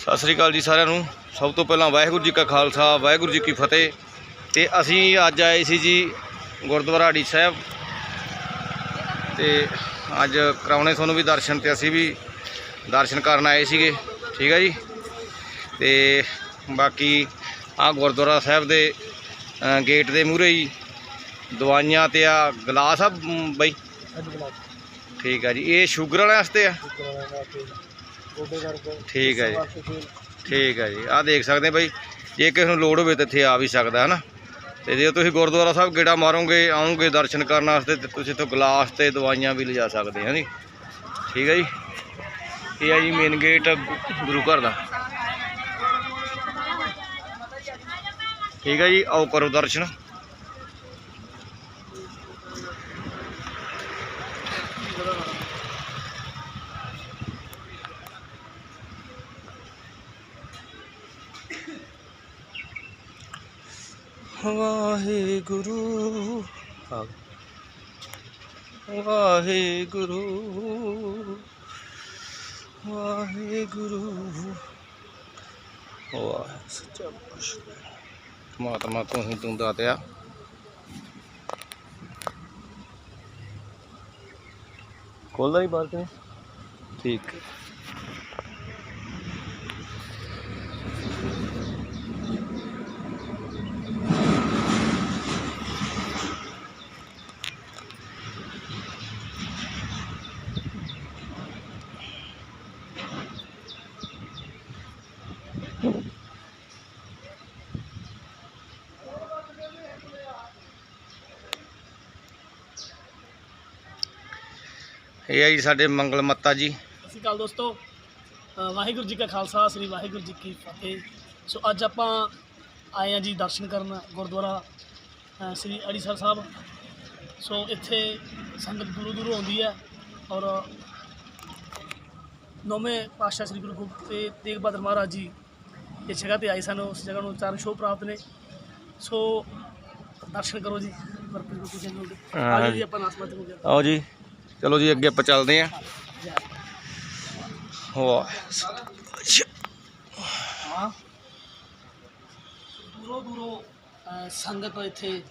ਸਤਿ ਸ੍ਰੀ ਅਕਾਲ ਜੀ ਸਾਰਿਆਂ ਨੂੰ। ਸਭ ਤੋਂ ਪਹਿਲਾਂ ਵਾਹਿਗੁਰੂ ਜੀ ਕਾ ਖਾਲਸਾ ਵਾਹਿਗੁਰੂ ਜੀ ਕੀ ਫਤਿਹ। ਤੇ ਅਸੀਂ ਅੱਜ ਆਏ ਸੀ ਜੀ ਗੁਰਦੁਆਰਾ ਅੜੀ ਸਾਹਿਬ। ਤੇ ਅੱਜ ਕਰਾਉਣੇ ਤੁਹਾਨੂੰ ਵੀ ਦਰਸ਼ਨ ਤੇ ਅਸੀਂ ਵੀ ਦਰਸ਼ਨ ਕਰਨ ਆਏ ਸੀਗੇ। ਠੀਕ ਹੈ ਜੀ? ਤੇ ਬਾਕੀ ਆ ਗੁਰਦੁਆਰਾ ਸਾਹਿਬ ਦੇ ਗੇਟ ਦੇ ਮੂਹਰੇ ਹੀ ਦਵਾਈਆਂ ਤੇ ਆ ਗਲਾਸ ਆ ਬਈ? ਠੀਕ ਹੈ ਜੀ। ਇਹ ਸ਼ੂਗਰ ਵਾਲਿਆਂ ਵਾਸਤੇ ਆ? ਠੀਕ ਹੈ ਜੀ। ਠੀਕ ਹੈ ਜੀ। ਆਹ ਦੇਖ ਸਕਦੇ ਬਈ ਜੇ ਕਿਸੇ ਨੂੰ ਲੋੜ ਹੋਵੇ ਤਾਂ ਇੱਥੇ ਆ ਵੀ ਸਕਦਾ ਹੈ ਨਾ? ਤੇ ਜੇ ਤੁਸੀਂ ਗੁਰਦੁਆਰਾ ਸਾਹਿਬ ਗੇੜਾ ਮਾਰੋਗੇ ਆਓਗੇ ਦਰਸ਼ਨ ਕਰਨ ਵਾਸਤੇ ਤੇ ਤੁਸੀਂ ਇੱਥੋਂ ਗਲਾਸ ਤੇ ਦਵਾਈਆਂ ਵੀ ਲਿਜਾ ਸਕਦੇ ਹਾਂ ਜੀ ਠੀਕ ਹੈ ਜੀ। ਇਹ ਹੈ ਜੀ ਮੇਨ ਗੇਟ ਗੁਰੂ ਘਰ ਦਾ। ਠੀਕ ਹੈ ਜੀ ਆਓ ਕਰੋ ਦਰਸ਼ਨ। ਵਾਹਿਗੁਰੂ। ਵਾਹਿਗੁਰੂ। ਵਾਹਿਗੁਰੂ। ਵਾਹਿ, ਸੱਚਾ ਪਾਤਸ਼ਾਹ ਮਾਤਮਾ ਤੂੰ ਹੀ ਤੂੰ ਦਾਤਿਆ ਖੋਲਦਾ ਹੀ ਬਾਹਰ ਤੇ ਠੀਕ। ਇਹ ਹੈ ਜੀ ਸਾਡੇ ਮੰਗਲ ਮੱਤਾ ਜੀ। ਸਤਿ ਸ਼੍ਰੀ ਅਕਾਲ ਦੋਸਤੋ। ਅ, ਵਾਹਿਗੁਰੂ ਜੀ ਕਾ ਖਾਲਸਾ ਸ੍ਰੀ ਵਾਹਿਗੁਰੂ ਜੀ ਕੀ ਫਤਿਹ। ਸੋ ਅੱਜ ਆਪਾਂ ਆਏ ਹਾਂ ਜੀ ਦਰਸ਼ਨ ਕਰਨ ਗੁਰਦੁਆਰਾ ਅ, ਸ੍ਰੀ ਅੜੀਸਰ ਸਾਹਿਬ। ਸੋ ਇੱਥੇ ਸੰਗਤ ਦੂਰੋਂ ਦੂਰੋਂ ਆਉਂਦੀ ਹੈ ਔਰ ਨੌਵੇਂ ਪਾਤਸ਼ਾਹ ਸ੍ਰੀ ਗੁਰੂ ਗੋਬਿੰਦ ਤੇ ਤੇਗ ਬਹਾਦਰ ਮਹਾਰਾਜ ਜੀ ਇਸ ਜਗ੍ਹਾ ਤੇ ਆਏ ਸਨ ਉਸ ਜਗ੍ਹਾ ਨੂੰ ਚਾਰ ਸ਼ੋਅ ਪ੍ਰਾਪਤ ਨੇ। ਸੋ ਦਰਸ਼ਨ ਕਰੋ ਜੀ ਗੁਰਪ੍ਰੀਤ ਗੁਰੂ ਚੈਨਲ ਦੇ ਹਾਂ ਆਜੋ ਜੀ। ਜੀ ਆਪਾਂ ਨਾਸਮਤ ਹੋ। ਗਿਆ ਆਓ ਜੀ ਚਲੋ ਜੀ ਅੱਗੇ ਆਪਾਂ ਚੱਲਦੇ ਆਂ ਵਾਹ ਹਾਂ। ਦੂਰੋਂ ਦੂਰੋਂ ਸੰਗਤ ਇੱਥੇ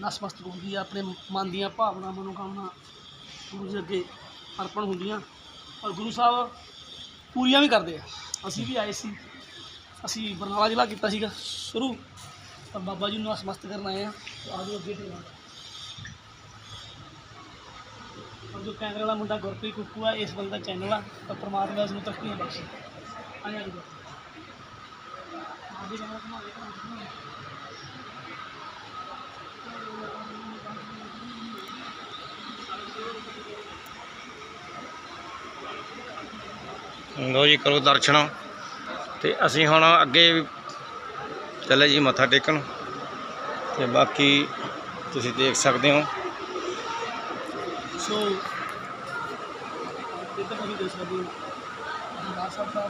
ਨਸਮਸਤਕ ਹੁੰਦੀ ਆ ਆਪਣੇ ਮਨ ਦੀਆਂ ਭਾਵਨਾ ਮਨੋਕਾਮਨਾ ਗੁਰੂ ਜੀ ਅੱਗੇ ਅਰਪਣ ਹੁੰਦੀਆਂ। ਔਰ ਗੁਰੂ ਸਾਹਿਬ ਪੂਰੀਆਂ ਵੀ ਕਰਦੇ ਆ। ਅਸੀਂ ਵੀ ਆਏ ਸੀ। ਅਸੀਂ ਬਰਨਾਲਾ ਜ਼ਿਲ੍ਹਾ ਕੀਤਾ ਸੀਗਾ, ਸ਼ੁਰੂ। ਤਾਂ ਬਾਬਾ ਜੀ ਨੂੰ ਅਸਮਸਤ ਕਰਨ ਆਏ ਆ ਤੇ ਆਜੋ ਅੱਗੇ ਫਿਰ ਔਰ ਜੋ ਕੈਮਰੇ ਵਾਲਾ ਮੁੰਡਾ ਗੁਰਪ੍ਰੀਤ ਕੁੱਕੂ ਆ, ਇਸ ਬੰਦੇ ਦਾ ਚੈਨਲ ਆ। ਤਾਂ ਪਰਮਾਤਮਾ ਉਸ ਨੂੰ ਤਰੱਕੀਆਂ ਬਖਸ਼ੇ। ਆ ਜੀ। ਆਜੀ ਕੈਮਰਾ ਘੁਮਾ ਦੇ ਘੁਮਾ ਦੇ, ਘੁਮਾ ਦੇ। ਲੋ ਜੀ ਕਰੋ ਦਰਸ਼ਨ। ਤੇ ਅਸੀਂ ਹੁਣ ਅੱਗੇ ਚੱਲੇ ਜੀ ਮੱਥਾ ਟੇਕਣ। ਤੇ ਬਾਕੀ ਤੁਸੀਂ ਦੇਖ ਸਕਦੇ ਹੋ। ਸੋ ਇਹ ਤਾਂ ਕਰੀ ਦੇ ਸਕਦੇ ਹੋ। ਦਰਬਾਰ ਸਾਹਿਬ ਦਾ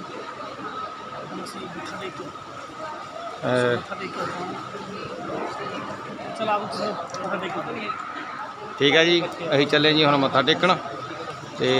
ਹੁਣ ਅਸੀਂ ਮੱਥਾ ਟੇਕ ਕੇ ਅਹ ਮੱਥਾ ਟੇਕ ਕੇ ਚਲ ਆਓ ਤੁਸੀਂ ਮੱਥਾ ਟੇਕ ਕੇ ਠੀਕ ਹੈ ਜੀ ਅਸੀਂ ਚੱਲੇ ਜੀ ਹੁਣ ਮੱਥਾ ਟੇਕਣ। ਤੇ